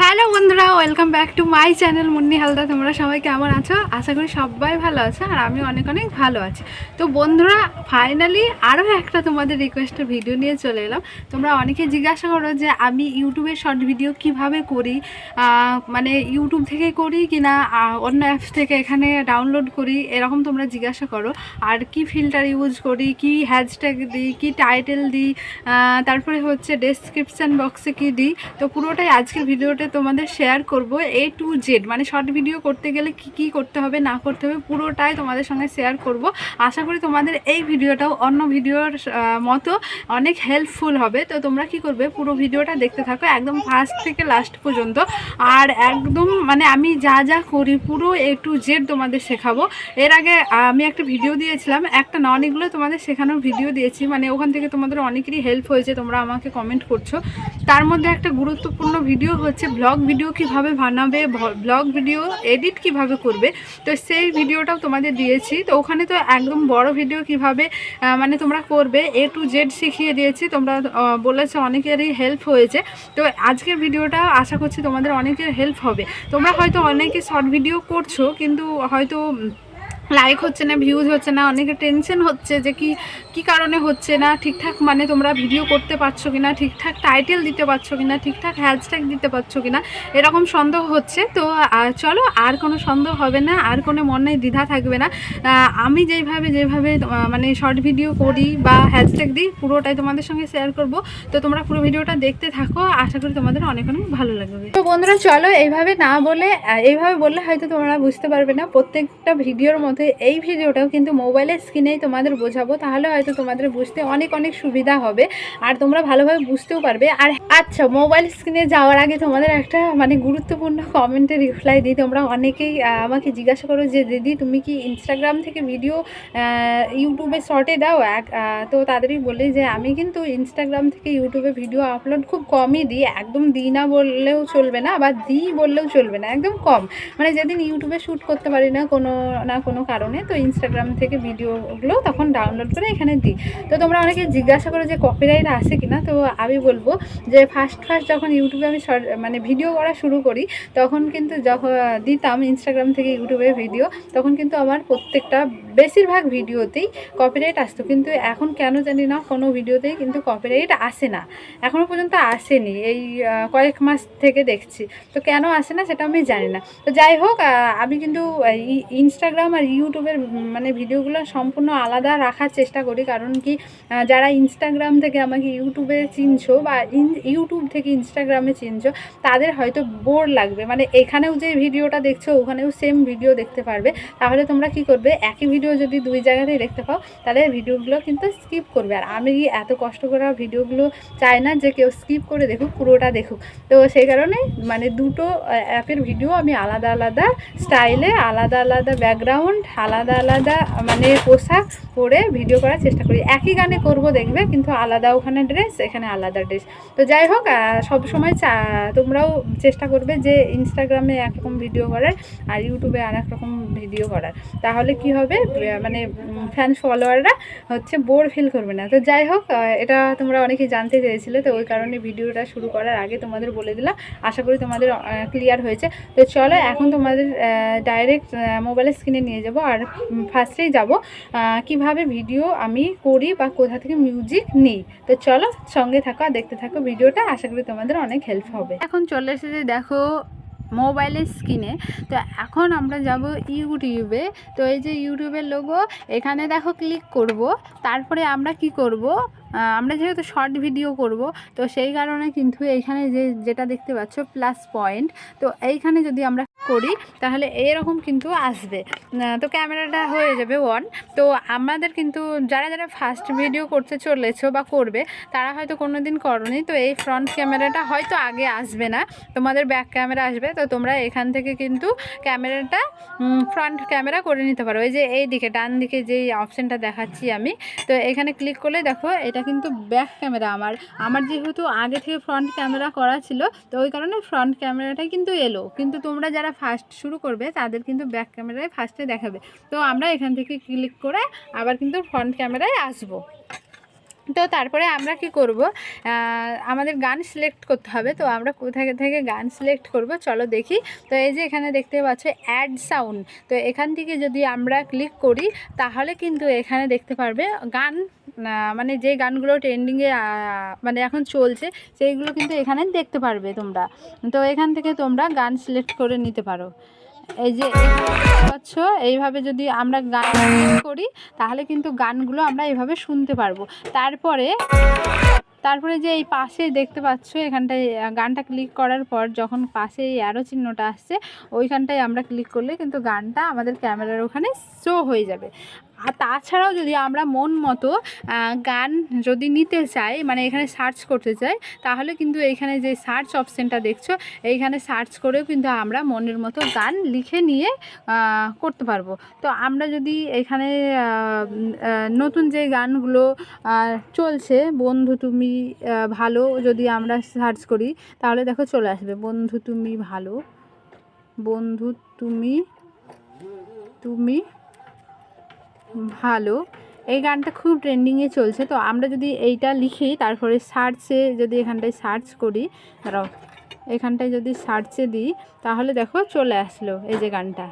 Hello বন্ধুরা welcome back to my channel Munni Halda. তোমরা সবাই কেমন আছো? আশা করি সবাই ভালো আছো আর আমি অনেক অনেক ভালো আছি। তো বন্ধুরা ফাইনালি আরও একটা তোমাদের রিকোয়েস্টের ভিডিও নিয়ে চলে এলাম। তোমরা অনেকে জিজ্ঞাসা করো যে আমি ইউটিউবে শর্ট ভিডিও কীভাবে করি? মানে ইউটিউব থেকে করি কি না অন্য অ্যাপস থেকে এখানে ডাউনলোড করি? এরকম তোমরা জিজ্ঞাসা করো। আর কি ফিল্টার ইউজ করি? কি হ্যাশট্যাগ দিই? কি টাইটেল দিই? তারপরে হচ্ছে ডেসক্রিপশান বক্সে কি দিই? তো পুরোটাই আজকের ভিডিওতে তোমাদের শেয়ার করব এ টু জেড মানে শর্ট ভিডিও করতে গেলে কি কি করতে হবে, না করতে হবে, পুরোটাই তোমাদের সঙ্গে শেয়ার করব। আশা করি তোমাদের এই ভিডিওটাও অন্য ভিডিওর মতো অনেক হেল্পফুল হবে। তো তোমরা কি করবে, পুরো ভিডিওটা দেখতে থাকো একদম ফার্স্ট থেকে লাস্ট পর্যন্ত। আর একদম মানে আমি যা যা করি, পুরো এ টু জেড তোমাদের শেখাবো। এর আগে আমি একটা ভিডিও দিয়েছিলাম, একটা না অনেকগুলো তোমাদের শেখানোর ভিডিও দিয়েছি। মানে ওখান থেকে তোমাদের অনেকেরই হেল্প হয়েছে, তোমরা আমাকে কমেন্ট করছ। তার মধ্যে একটা গুরুত্বপূর্ণ ভিডিও হচ্ছে ব্লগ ভিডিও কীভাবে বানাবে ব্লগ ভিডিও এডিট কীভাবে করবে, তো সেই ভিডিওটাও তোমাদের দিয়েছি। তো ওখানে তো একদম বড় ভিডিও কীভাবে মানে তোমরা করবে এ টু জেড শিখিয়ে দিয়েছি। তোমরা বলেছে অনেকেরই হেল্প হয়েছে। তো আজকের ভিডিওটা আশা করছি তোমাদের অনেকের হেল্প হবে। তোমরা হয়তো অনেকে শর্ট ভিডিও করছ, কিন্তু হয়তো লাইক হচ্ছে না ভিউজ হচ্ছে না, অনেকে টেনশন হচ্ছে যে কি কি কারণে হচ্ছে না, ঠিকঠাক মানে তোমরা ভিডিও করতে পারছ কিনা, ঠিকঠাক টাইটেল দিতে পারছ কিনা, ঠিকঠাক হ্যাশট্যাগ দিতে পারছ কিনা, এরকম সন্দেহ হচ্ছে। তো চলো, আর কোনো সন্দেহ হবে না, আর কোনো মনে দ্বিধা থাকবে না। আমি যেইভাবে যেভাবে মানে শর্ট ভিডিও করি বা হ্যাশট্যাগ দিই, পুরোটাই তোমাদের সঙ্গে শেয়ার করব। তো তোমরা পুরো ভিডিওটা দেখতে থাকো, আশা করি তোমাদের অনেক অনেক ভালো লাগবে। তো বন্ধুরা, চলো, এইভাবে না বলে এইভাবে বললে হয়তো তোমরা বুঝতে পারবে না, প্রত্যেকটা ভিডিওর মধ্যে এই ভিডিওটাও কিন্তু মোবাইলের স্ক্রিনেই তোমাদের বোঝাবো, তাহলে হয়তো তোমাদের বুঝতে অনেক অনেক সুবিধা হবে আর তোমরা ভালোভাবে বুঝতেও পারবে। আর আচ্ছা মোবাইল স্ক্রিনে যাওয়ার আগে তোমাদের একটা মানে গুরুত্বপূর্ণ কমেন্টে রিপ্লাই দিই। তোমরা অনেকেই আমাকে জিজ্ঞাসা করো যে, দিদি, তুমি কি ইনস্টাগ্রাম থেকে ভিডিও ইউটিউবে শর্টে দাও? এক তো তাদেরই বলি যে, আমি কিন্তু ইনস্টাগ্রাম থেকে ইউটিউবে ভিডিও আপলোড খুব কমই দিই। একদম দিই না বললেও চলবে না বা দিই বললেও চলবে না, একদম কম। মানে যেদিন ইউটিউবে শ্যুট করতে পারি না, কোনো না কোনো কারণে তো ইনস্টাগ্রাম থেকে ভিডিওগুলো তখন ডাউনলোড করে এখানে দিই। তো তোমরা অনেকে জিজ্ঞাসা করো যে কপিরাইট আসে কিনা? তো আমি বলব যে ফার্স্ট ফার্স্ট যখন ইউটিউবে আমি মানে ভিডিও করা শুরু করি, তখন কিন্তু যখন দিতাম ইনস্টাগ্রাম থেকে ইউটিউবে ভিডিও তখন কিন্তু আমার প্রত্যেকটা বেশিরভাগ ভিডিওতেই কপিরাইট আসতো। কিন্তু এখন কেন জানি না, কোনো ভিডিওতেই কিন্তু কপিরাইট আসে না। এখনও পর্যন্ত আসেনি, এই কয়েক মাস থেকে দেখছি। তো কেন আসে না সেটা আমি জানি না। তো যাই হোক আমি কিন্তু ইনস্টাগ্রাম আর ইউটিউবের মানে ভিডিওগুলো সম্পূর্ণ আলাদা রাখার চেষ্টা করি। কারণ কি যারা ইনস্টাগ্রাম থেকে আমাকে ইউটিউবে চিনছো বা ইউটিউব থেকে ইনস্টাগ্রামে চিনছো, তাদের হয়তো বোর লাগবে। মানে এখানেও যে ভিডিওটা দেখছ, ওখানেও সেম ভিডিও দেখতে পারবে। তাহলে তোমরা কি করবে? একই ভিডিও যদি দুই জায়গাতেই দেখতে পাও, তাহলে ভিডিওগুলো কিন্তু স্কিপ করবে। আর আমি এত কষ্ট করা ভিডিওগুলো চাই না যে কেউ স্কিপ করে দেখুক, পুরোটা দেখুক। তো সেই কারণে মানে দুটো অ্যাপের ভিডিও আমি আলাদা আলাদা স্টাইলে আলাদা আলাদা ব্যাকগ্রাউন্ড আলাদা আলাদা মানে পোশাক পরে ভিডিও করার চেষ্টা করি। একই গানে করব দেখবে, কিন্তু আলাদা ওখানে ড্রেস এখানে আলাদা ড্রেস তো যাই হোক সব সময় তোমরাও চেষ্টা করবে যে ইনস্টাগ্রামে একরকম ভিডিও করার আর ইউটিউবে আর রকম ভিডিও করার। তাহলে কি হবে? মানে ফ্যান ফলোয়াররা হচ্ছে বোর ফিল করবে না। তো যাই হোক এটা তোমরা অনেকেই জানতে চেয়েছিলে, তো ওই কারণে ভিডিওটা শুরু করার আগে তোমাদের বলে দিলাম। আশা করি তোমাদের ক্লিয়ার হয়েছে। তো চলো, এখন তোমাদের ডাইরেক্ট মোবাইলের স্ক্রিনে নিয়ে যাব। আর ফার্স্টেই যাব। কীভাবে ভিডিও আমি করি বা কোথা থেকে মিউজিক নিই। তো চলো সঙ্গে থাকো আর দেখতে থাকো ভিডিওটা আশা করি তোমাদের অনেক হেল্প হবে। এখন চলে এসেছে দেখো মোবাইলের স্ক্রিনে তো এখন আমরা যাব ইউটিউবে তো এই যে ইউটিউবের লোগো এখানে দেখো ক্লিক করব। তারপরে আমরা কি করব? আমরা যেহেতু শর্ট ভিডিও করব, তো সেই কারণে কিন্তু এইখানে যে, যেটা দেখতে পাচ্ছ প্লাস পয়েন্ট তো এইখানে যদি আমরা করি, তাহলে এরকম কিন্তু আসবে। তো ক্যামেরাটা হয়ে যাবে অন তো আমাদের কিন্তু যারা যারা ফার্স্ট ভিডিও করতে চলেছো বা করবে, তারা হয়তো কোনো দিন করনি। তো এই ফ্রন্ট ক্যামেরাটা হয়তো আগে আসবে না। তোমাদের ব্যাক ক্যামেরা আসবে, তো তোমরা এখান থেকে কিন্তু ক্যামেরাটা ফ্রন্ট ক্যামেরা করে নিতে পারো। এই যে এই দিকে, ডান দিকে যেই অপশানটা দেখাচ্ছি আমি, তো এখানে ক্লিক করলে দেখো, এটা কিন্তু ব্যাক ক্যামেরা আমার। আমার যেহেতু আগে থেকে ফ্রন্ট ক্যামেরা করা ছিল, তো ওই কারণে ফ্রন্ট ক্যামেরাটাই কিন্তু এলো। কিন্তু তোমরা যারা ফার্স্ট শুরু করবে, তাদের কিন্তু ব্যাক ক্যামেরায় ফার্স্টে দেখাবে। তো আমরা এখান থেকে ক্লিক করে আবার কিন্তু ফ্রন্ট ক্যামেরায় আসব। তো তারপরে আমরা কি করব? আমাদের গান সিলেক্ট করতে হবে। তো আমরা কোথা থেকে গান সিলেক্ট করব? চলো দেখি। তো এই যে এখানে দেখতে পাচ্ছ অ্যাড সাউন্ড তো এখান থেকে যদি আমরা ক্লিক করি, তাহলে কিন্তু এখানে দেখতে পারবে গান মানে যে গানগুলো ট্রেন্ডিংয়ে মানে এখন চলছে, সেইগুলো কিন্তু এখানে দেখতে পারবে তোমরা। তো এখান থেকে তোমরা গান সিলেক্ট করে নিতে পারো। এই যে, পাচ্ছ? এইভাবে যদি আমরা গান করি, তাহলে কিন্তু গানগুলো আমরা এইভাবে শুনতে পারব। তারপরে তারপরে যে এই পাশে দেখতে পাচ্ছ, এখানটায় গানটা ক্লিক করার পর যখন পাশে এই অ্যারো চিহ্নটা আসছে, ওইখানটায় আমরা ক্লিক করলে কিন্তু গানটা আমাদের ক্যামেরার ওখানে শো হয়ে যাবে। আর তাছাড়াও যদি আমরা মন মতো গান যদি নিতে চাই মানে এখানে সার্চ করতে চাই, তাহলে কিন্তু এইখানে যে সার্চ অপশানটা দেখছ, এইখানে সার্চ করেও কিন্তু আমরা মনের মতো গান লিখে নিয়ে করতে পারব। তো আমরা যদি এখানে নতুন যে গানগুলো চলছে, বন্ধু তুমি ভালো যদি আমরা সার্চ করি, তাহলে দেখো চলে আসবে, বন্ধু তুমি ভালো, বন্ধু তুমি তুমি ভালো। এই গানটা খুব ট্রেন্ডিংয়ে চলছে। তো আমরা যদি এইটা লিখি, তারপরে সার্চে যদি এখানটায় সার্চ করি দাঁড়াও এখানটায় যদি সার্চে দিই, তাহলে দেখো চলে আসলো এই যে গানটা।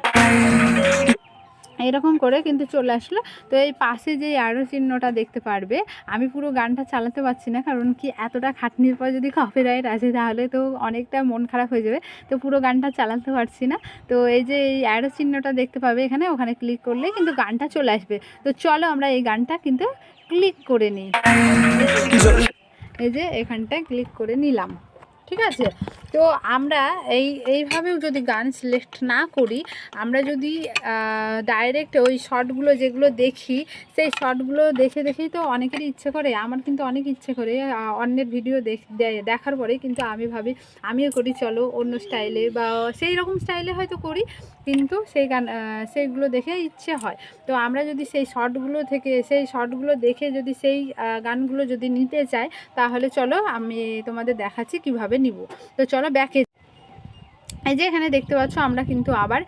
এরকম করে কিন্তু চলে আসলো। তো এই পাশে যে অ্যারো চিহ্নটা দেখতে পারবে, আমি পুরো গানটা চালাতে পারছি না, কারণ কি এতটা খাটনির পর যদি কপিরাইট আসে তাহলে তো অনেকটা মন খারাপ হয়ে যাবে। তো পুরো গানটা চালাতে পারছি না। তো এই যে এই অ্যারো চিহ্নটা দেখতে পাবে এখানে, ওখানে ক্লিক করলে কিন্তু গানটা চলে আসবে। তো চলো আমরা এই গানটা কিন্তু ক্লিক করে নিই। এই যে এখানটায় ক্লিক করে নিলাম। ঠিক আছে? তো আমরা এই, এইভাবেও যদি গান সিলেক্ট না করি, আমরা যদি ডাইরেক্ট ওই শর্টগুলো যেগুলো দেখি, সেই শর্টগুলো দেখে দেখেই তো অনেকেরই ইচ্ছে করে, আমার কিন্তু অনেক ইচ্ছে করে অন্যের ভিডিও দেখার পরে কিন্তু আমি ভাবি, আমিও করি, চলো অন্য স্টাইলে বা সেই রকম স্টাইলে হয়তো করি, কিন্তু সেই গান সেইগুলো দেখে ইচ্ছে হয়। তো আমরা যদি সেই শর্টগুলো থেকে, সেই শর্টগুলো দেখে যদি সেই গানগুলো যদি নিতে চাই, তাহলে চলো আমি তোমাদের দেখাচ্ছি কীভাবে নিব। তো চলো ব্যাকে এই যে এখানে দেখতে পাচ্ছ আমরা কিন্তু আবার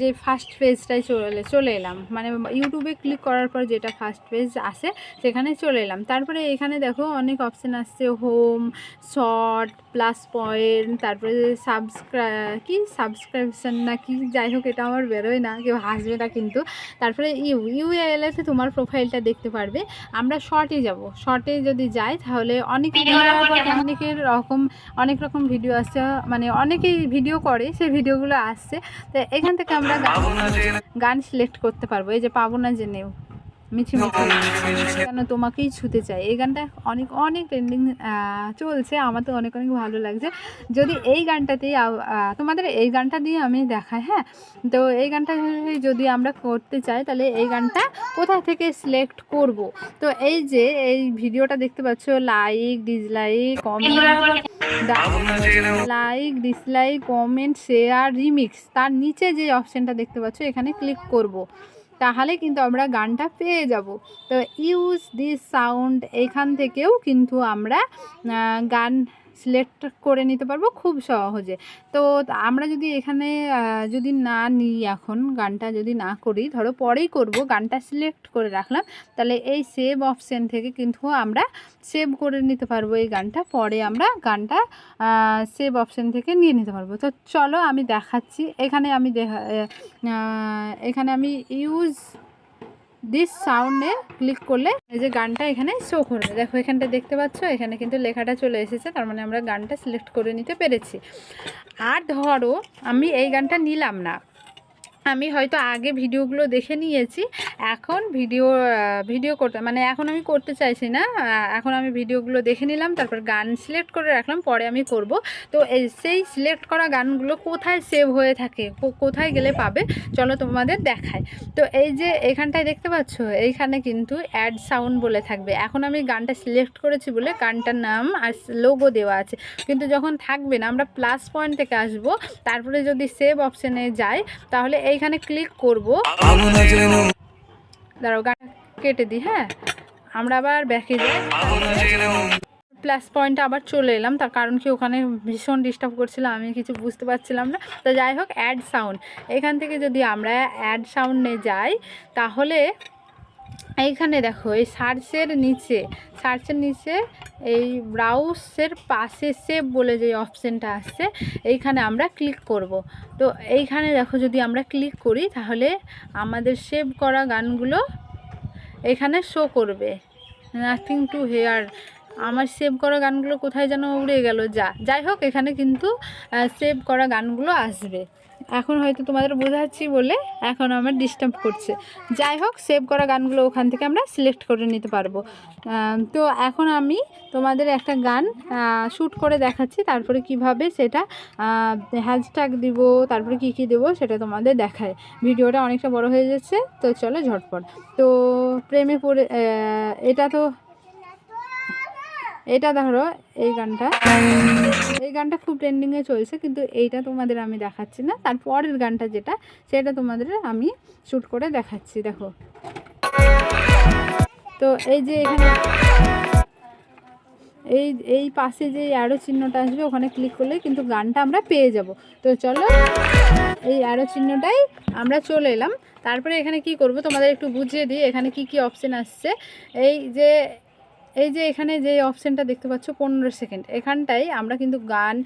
যে ফার্স্ট পেজটায় চলে চলে এলাম। মানে ইউটিউবে ক্লিক করার পর যেটা ফার্স্ট পেজ আসে সেখানে চলে এলাম। তারপরে এখানে দেখো অনেক অপশান আসছে হোম শর্ট প্লাস পয়েন্ট তারপরে সাবস্ক্রাই কি? সাবস্ক্রিপশন না কি? যাই হোক এটা আমার বেরোয় না কেউ হাসবে না কিন্তু। তারপরে ইউ ইউএলএতে তোমার প্রোফাইলটা দেখতে পারবে। আমরা শর্টে যাব। শর্টে যদি যাই তাহলে অনেক অনেকের রকম অনেক রকম ভিডিও আসছে। মানে অনেকেই ভিডিও করে সেই ভিডিওগুলো আসছে। তো এখান থেকে আমরা গান সিলেক্ট করতে পারব। এই যে পাবো না জেনেও মিছি মিছি কেন তোমাকেই ছুতে চাই? এই গানটা অনেক অনেক ট্রেন্ডিং চলছে। আমার তো অনেক অনেক ভালো লাগছে। যদি এই গানটাতেই তোমাদের এই গানটা দিয়ে আমি দেখাই হ্যাঁ? তো এই গানটা যদি আমরা করতে চাই তাহলে এই গানটা কোথা থেকে সিলেক্ট করব? তো এই যে এই ভিডিওটা দেখতে পাচ্ছ like dislike comment like dislike comment share remix তার নিচে যে অপশানটা দেখতে পাচ্ছ এখানে ক্লিক করব। তাহলে কিন্তু আমরা গানটা পেয়ে যাব। তো ইউজ দিস সাউন্ড এখান থেকেও কিন্তু আমরা গান সিলেক্ট করে নিতে পারব খুব সহজে। তো আমরা যদি এখানে যদি না নিই এখন, গানটা যদি না করি, ধরো পরেই করব, গানটা সিলেক্ট করে রাখলাম, তাহলে এই সেভ অপশান থেকে কিন্তু আমরা সেভ করে নিতে পারব এই গানটা, পরে আমরা গানটা সেভ অপশান থেকে নিয়ে নিতে পারব। তো চলো আমি দেখাচ্ছি, এখানে আমি দেখা এখানে আমি ইউজ দিস সাউন্ডে ক্লিক করলে এই যে গানটা এখানে শো করবে। দেখো, এখানটা দেখতে পাচ্ছ? এখানে কিন্তু লেখাটা চলে এসেছে, তার মানে আমরা গানটা সিলেক্ট করে নিতে পেরেছি। আর ধরো, আমি এই গানটা নিলাম না। আমি হয়তো আগে ভিডিওগুলো দেখে নিয়েছি। এখন ভিডিও ভিডিও করতে মানে এখন আমি করতে চাইছি না। এখন আমি ভিডিওগুলো দেখে নিলাম, তারপর গান সিলেক্ট করে রাখলাম, পরে আমি করব। তো এই সেই সিলেক্ট করা গানগুলো কোথায় সেভ হয়ে থাকে কোথায় গেলে পাবে, চলো তোমাদের দেখায় তো এই যে এখানটায় দেখতে পাচ্ছ, এইখানে কিন্তু অ্যাড সাউন্ড বলে থাকবে। এখন আমি গানটা সিলেক্ট করেছি বলে গানটার নাম আর লোগো দেওয়া আছে। কিন্তু যখন থাকবে না, আমরা প্লাস পয়েন্ট থেকে আসব, তারপরে যদি সেভ অপশানে যাই, তাহলে এইখানে ক্লিক করব। দাঁড়াও গান কেটে দিই হ্যাঁ? আমরা আবার ব্যাকে যাই। প্লাস পয়েন্টে আবার চলে এলাম, তার কারণ কি ওখানে ভীষণ ডিস্টার্ব করছিল, আমি কিছু বুঝতে পারছিলাম না। তো যাই হোক অ্যাড সাউন্ড এখান থেকে যদি আমরা অ্যাড সাউন্ডে যাই, তাহলে এইখানে দেখো, এই সার্চের নিচে সার্চের নিচে এই ব্রাউজের পাশে সেভ বলে যে অপশানটা আসছে এইখানে আমরা ক্লিক করব। তো এইখানে দেখো, যদি আমরা ক্লিক করি, তাহলে আমাদের সেভ করা গানগুলো এখানে শো করবে। নাথিং টু হেয়ার আমার সেভ করা গানগুলো কোথায় যেন উড়ে গেল, যা, যাই হোক, এখানে কিন্তু সেভ করা গানগুলো আসবে। এখন হয়তো তোমাদের বোঝাচ্ছি বলে এখন আমার ডিস্টার্ব করছে। যাই হোক সেভ করা গানগুলো ওখান থেকে আমরা সিলেক্ট করে নিতে পারব। তো এখন আমি তোমাদের একটা গান শ্যুট করে দেখাচ্ছি, তারপরে কীভাবে সেটা হ্যাশট্যাগ দিব, তারপরে কি কি দেবো সেটা তোমাদের দেখায়। ভিডিওটা অনেকটা বড় হয়ে যাচ্ছে, তো চলো ঝটপট। তো প্রেমে পড়ে এটা তো, এটা ধরো, এই গানটা। এই গানটা খুব ট্রেন্ডিংয়ে চলছে, কিন্তু এইটা তোমাদের আমি দেখাচ্ছি না। তারপরের গানটা যেটা, সেটা তোমাদের আমি শ্যুট করে দেখাচ্ছি, দেখো। তো এই যে এখানে এই এই পাশে যে অ্যারো চিহ্নটা আসবে, ওখানে ক্লিক করলে কিন্তু গানটা আমরা পেয়ে যাব। তো চলো, এই অ্যারো চিহ্নটাই আমরা চলে এলাম। তারপরে এখানে কি করব, তোমাদের একটু বুঝিয়ে দিই, এখানে কি কি অপশন আসছে। এই যে এই যে এখানে যে অপশানটা দেখতে পাচ্ছ, পনেরো সেকেন্ড এখানটায় আমরা কিন্তু গান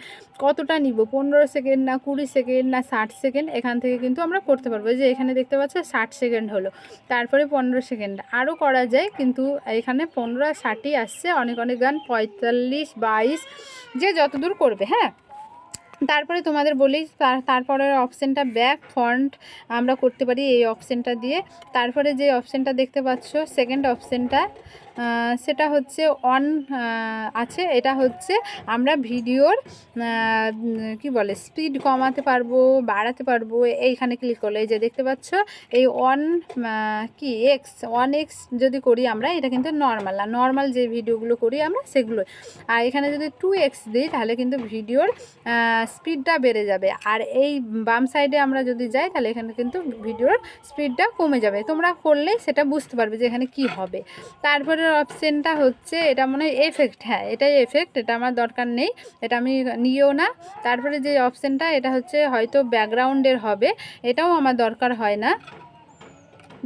কতটা নিব? পনেরো সেকেন্ড না কুড়ি সেকেন্ড না ষাট সেকেন্ড এখান থেকে কিন্তু আমরা করতে পারব। যে এখানে দেখতে পাচ্ছ, ষাট সেকেন্ড হলো। তারপরে পনেরো সেকেন্ড আরও করা যায়, কিন্তু এখানে পনেরো আর ষাটই আসছে। অনেক অনেক গান, পঁয়তাল্লিশ, বাইশ, যে যতদূর করবে হ্যাঁ? তারপরে তোমাদের বলি, তার তারপরের অপশানটা ব্যাক ফ্রন্ট আমরা করতে পারি এই অপশানটা দিয়ে। তারপরে যে অপশানটা দেখতে পাচ্ছ সেকেন্ড অপশানটা সেটা হচ্ছে অন আছে। এটা হচ্ছে আমরা ভিডিওর কি বলে স্পিড কমাতে পারব, বাড়াতে পারব। এইখানে ক্লিক করলে এই যে দেখতে পাচ্ছ, এই অন কি এক্স ওয়ান এক্স যদি করি আমরা, এটা কিন্তু নর্মাল না। নর্মাল যে ভিডিওগুলো করি আমরা সেগুলো আর এখানে যদি টু এক্স দিই, তাহলে কিন্তু ভিডিওর স্পিডটা বেড়ে যাবে। আর এই বাম সাইডে আমরা যদি যাই, তাহলে এখানে কিন্তু ভিডিওর স্পিডটা কমে যাবে। তোমরা করলেই সেটা বুঝতে পারবে যে এখানে কি হবে। তারপরের অপশানটা হচ্ছে এটা মনে হয় এফেক্ট হ্যাঁ এটাই এফেক্ট এটা আমার দরকার নেই, এটা আমি নিও না। তারপরে যে অপশানটা এটা হচ্ছে হয়তো ব্যাকগ্রাউন্ডের হবে, এটাও আমার দরকার হয় না।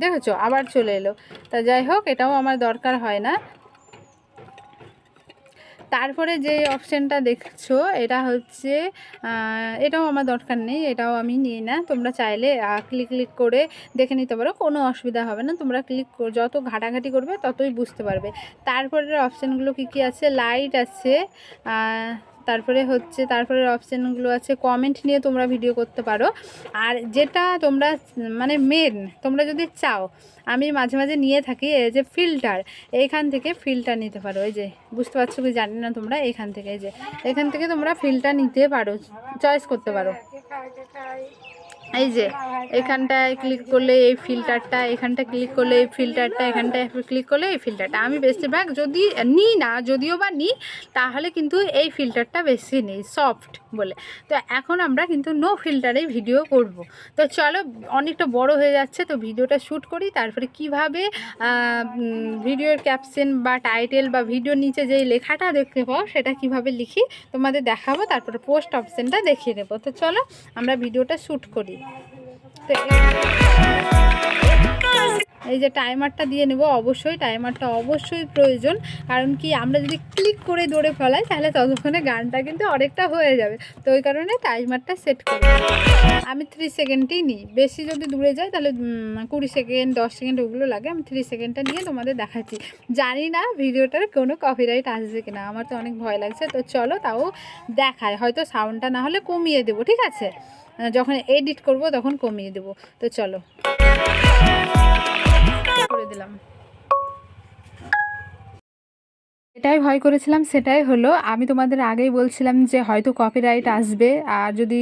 দেখেছ? আবার চলে এলো। তা যাই হোক, এটাও আমার দরকার হয় না। তারপরে যে অপশানটা দেখছ, এটা হচ্ছে এটাও আমার দরকার নেই, এটাও আমি নিই না। তোমরা চাইলে ক্লিক ক্লিক করে দেখে নিতে পারো, কোনো অসুবিধা হবে না। তোমরা ক্লিক যত ঘাটাঘাটি করবে, ততই বুঝতে পারবে। তারপরের অপশানগুলো কী কী আছে? লাইট আছে তারপরে হচ্ছে তারপরের অপশানগুলো আছে কমেন্ট নিয়ে তোমরা ভিডিও করতে পারো। আর যেটা তোমরা মানে মেন তোমরা যদি চাও, আমি মাঝে মাঝে নিয়ে থাকি এই যে ফিল্টার এইখান থেকে ফিল্টার নিতে পারো। এই যে, বুঝতে পারছ কি জানি না তোমরা? এখান থেকে, এই যে এখান থেকে তোমরা ফিল্টার নিতে পারো চয়েস করতে পারো। এই যে, এখানটায় ক্লিক করলে এই ফিল্টারটা এখানটা ক্লিক করলে এই ফিল্টারটা এখানটায় ক্লিক করলে এই ফিল্টারটা আমি বেশিরভাগ যদি নিই না, যদিও বা নিই তাহলে কিন্তু এই ফিল্টারটা বেশি নেই সফট বলে। তো এখন আমরা কিন্তু নো ফিল্টারে ভিডিও করব। তো চলো, অনেকটা বড় হয়ে যাচ্ছে, তো ভিডিওটা শ্যুট করি। তারপরে কীভাবে ভিডিওর ক্যাপশন বা টাইটেল বা ভিডিওর নিচে যেই লেখাটা দেখতে পাও, সেটা কীভাবে লিখি, তোমাদের দেখাবো। তারপরে পোস্ট অপশানটা দেখিয়ে দেবো। তো চলো, আমরা ভিডিওটা শ্যুট করি। এই যে টাইমারটা দিয়ে নেব, অবশ্যই টাইমারটা অবশ্যই প্রয়োজন। কারণ কি, আমরা যদি ক্লিক করে দৌড়ে ফেলাই, তাহলে ততক্ষণে গানটা কিন্তু অনেকটা হয়ে যাবে। তো ওই কারণে টাইমারটা সেট করি আমি থ্রি সেকেন্ডই নিই। বেশি যদি দূরে যায় তাহলে কুড়ি সেকেন্ড দশ সেকেন্ড ওগুলো লাগে। আমি থ্রি সেকেন্ডটা নিয়ে তোমাদের দেখাচ্ছি। জানি না ভিডিওটার কোনো কপিরাইট আসবে কিনা। আমার তো অনেক ভয় লাগছে। তো চলো তাও দেখায়। হয়তো সাউন্ডটা না হলে কমিয়ে দেবো, ঠিক আছে? যখন এডিট করব তখন কমিয়ে দেবো। তো চলো। করে দিলাম। এটাই ভয় করেছিলাম সেটাই হলো, আমি তোমাদের আগেই বলছিলাম যে হয়তো কপিরাইট আসবে, আর যদি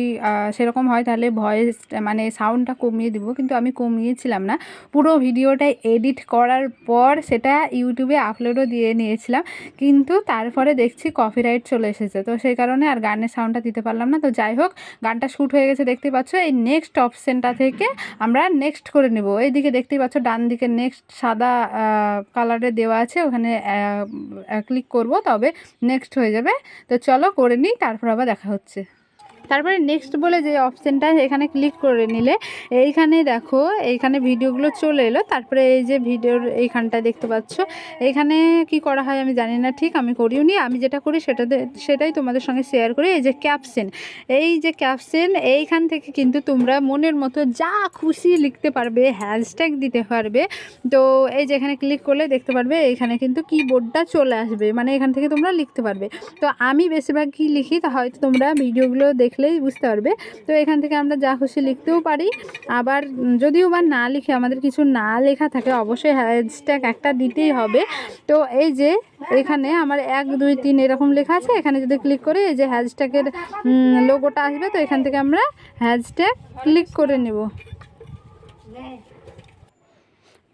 সেরকম হয় তাহলে ভয়েস মানে সাউন্ডটা কমিয়ে দিব, কিন্তু আমি কমিয়েছিলাম না। পুরো ভিডিওটা এডিট করার পর সেটা ইউটিউবে আপলোডও দিয়ে নিয়েছিলাম, কিন্তু তারপরে দেখছি কপিরাইট চলে এসেছে। তো সেই কারণে আর গানের সাউন্ডটা দিতে পারলাম না। তো যাই হোক, গানটা শ্যুট হয়ে গেছে, দেখতে পাচ্ছ, এই নেক্সট অপশানটা থেকে আমরা নেক্সট করে নেব। এইদিকে দেখতেই পাচ্ছ ডান দিকে নেক্সট সাদা কালারে দেওয়া আছে, ওখানে ক্লিক করব তবে নেক্সট হয়ে যাবে। তো চলো করে নিই তারপর আবার দেখা হচ্ছে। তারপরে নেক্সট বলে যে অপশানটা এখানে ক্লিক করে নিলে, এইখানে দেখো, এইখানে ভিডিওগুলো চলে এলো। তারপরে এই যে ভিডিওর এইখানটা দেখতে পাচ্ছ, এইখানে কি করা হয় আমি জানি না, ঠিক আমি করিও নি। আমি যেটা করি সেটাতে সেটাই তোমাদের সঙ্গে শেয়ার করি। এই যে ক্যাপশন এই যে ক্যাপশন এইখান থেকে কিন্তু তোমরা মনের মতো যা খুশি লিখতে পারবে হ্যাশট্যাগ দিতে পারবে। তো এই যে এখানে ক্লিক করলে দেখতে পারবে এখানে কিন্তু কিবোর্ডটা চলে আসবে। মানে এখান থেকে তোমরা লিখতে পারবে। তো আমি বেশিরভাগ কী লিখি, তা হয়তো তোমরা ভিডিওগুলো দেখলেই বুঝতে পারবে। তো এখান থেকে আমরা যা খুশি লিখতেও পারি। আবার যদিও বা না লিখে আমাদের কিছু না লেখা থাকে, অবশ্যই হ্যাশট্যাগ একটা দিতেই হবে। তো এই যে এখানে আমার এক, দুই, তিন এরকম লেখা আছে। এখানে যদি ক্লিক করি এই যে হ্যাশট্যাগের লোগোটা আসবে, তো এখান থেকে আমরা হ্যাশট্যাগ ক্লিক করে নেব।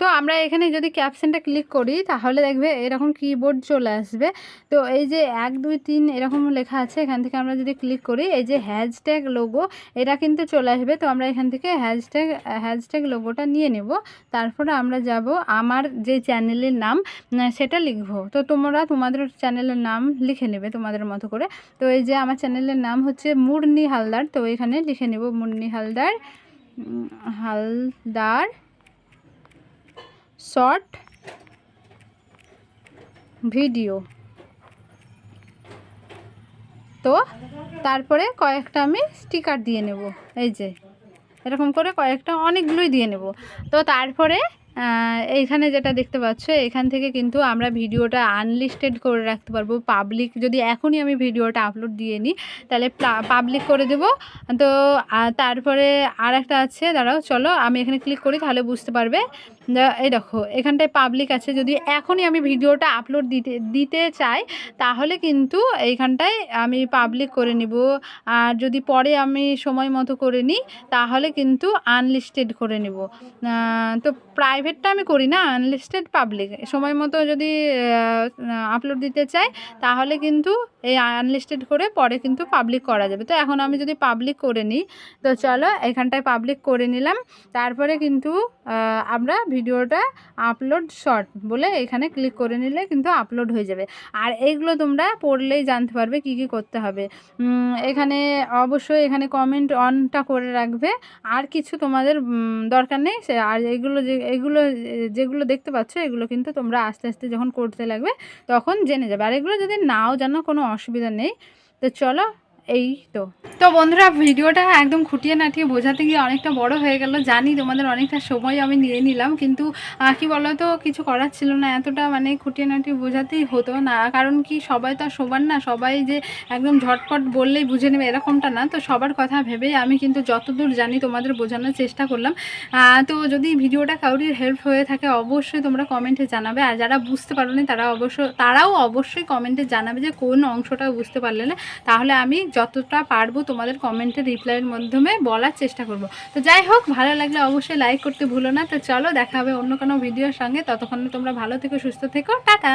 তো আমরা এখানে যদি ক্যাপশনটা ক্লিক করি, তাহলে দেখবে এরকম কিবোর্ড চলে আসবে। তো এই যে এক, দুই, তিন এরকম লেখা আছে, এখান থেকে আমরা যদি ক্লিক করি, এই যে হ্যাশট্যাগ লোগো এটা কিন্তু চলে আসবে। তো আমরা এখান থেকে হ্যাশট্যাগ হ্যাশট্যাগ লোগোটা নিয়ে নেব। তারপরে আমরা যাব আমার যে চ্যানেলের নাম সেটা লিখব। তো তোমরা তোমাদের চ্যানেলের নাম লিখে নেবে তোমাদের মতো করে। তো এই যে আমার চ্যানেলের নাম হচ্ছে মুরনি হালদার। তো এখানে লিখে নেব মুরনি হালদার হালদার শর্ট ভিডিও। তো তারপরে কয়েকটা আমি স্টিকার দিয়ে নেব, এই যে। এরকম করে কয়েকটা অনেকগুলোই দিয়ে নেব। তো তারপরে এইখানে যেটা দেখতে পাচ্ছ, এখান থেকে কিন্তু আমরা ভিডিওটা আনলিস্টেড করে রাখতে পারব। পাবলিক যদি এখনই আমি ভিডিওটা আপলোড দিয়ে নিই, তাহলে পাবলিক করে দেব। তো তারপরে আর একটা আছে, দাঁড়াও, চলো, আমি এখানে ক্লিক করি, তাহলে বুঝতে পারবে। এই দেখো, এখানটায় পাবলিক আছে। যদি এখনই আমি ভিডিওটা আপলোড দিতে দিতে চাই, তাহলে কিন্তু এইখানটায় আমি পাবলিক করে নিব। আর যদি পরে আমি সময় মতো করে নিই, তাহলে কিন্তু আনলিস্টেড করে নিব। তো প্রাইভেটটা আমি করি না আনলিস্টেড পাবলিক সময় মতো যদি আপলোড দিতে চাই, তাহলে কিন্তু এই আনলিস্টেড করে পরে কিন্তু পাবলিক করা যাবে। তো এখন আমি যদি পাবলিক করে নিই, তো চলো এখানটায় পাবলিক করে নিলাম। তারপরে কিন্তু আমরা ভিডিওটা আপলোড শর্ট বলে এখানে ক্লিক করে নিলে কিন্তু আপলোড হয়ে যাবে। আর এইগুলো তোমরা পড়লেই জানতে পারবে কি কি করতে হবে। এখানে অবশ্যই এখানে কমেন্ট অনটা করে রাখবে। আর কিছু তোমাদের দরকার নেই। আর এগুলো যে, এগুলো, যেগুলো দেখতে পাচ্ছ, এগুলো কিন্তু তোমরা আস্তে আস্তে যখন করতে লাগবে, তখন জেনে যাবে। আর এগুলো যদি নাও জানো কোনো অসুবিধা নেই। তো চলো এই তো তো বন্ধুরা, ভিডিওটা একদম খুঁটিয়ে নাটিয়ে বোঝাতে গিয়ে অনেকটা বড় হয়ে গেল। জানি তোমাদের অনেকটা সময় আমি নিয়ে নিলাম, কিন্তু কি বলো তো কিছু করার ছিল না। এতটা মানে খুঁটিয়ে নাটিয়ে বোঝাতেই হতো না। কারণ কি, সবাই তো সবার না। সবাই যে একদম ঝটপট বললেই বুঝে নেবে, এরকমটা না। তো সবার কথা ভেবেই আমি কিন্তু যতদূর জানি তোমাদের বোঝানোর চেষ্টা করলাম। তো যদি ভিডিওটা কাউরির হেল্প হয়ে থাকে, অবশ্যই তোমরা কমেন্টে জানাবে। আর যারা বুঝতে পারো তারা অবশ্য, তারাও অবশ্যই কমেন্টে জানাবে যে কোন অংশটা বুঝতে পারলে না। তাহলে আমি যতটা পারব তোমাদের কমেন্টে রিপ্লাইয়ের মাধ্যমে বলার চেষ্টা করব। তো যাই হোক, ভালো লাগলে অবশ্যই লাইক করতে ভুলো না। তো চলো, দেখা হবে অন্য কোনো ভিডিওর সঙ্গে। ততক্ষণ তোমরা ভালো থেকো, সুস্থ থেকো। টাটা!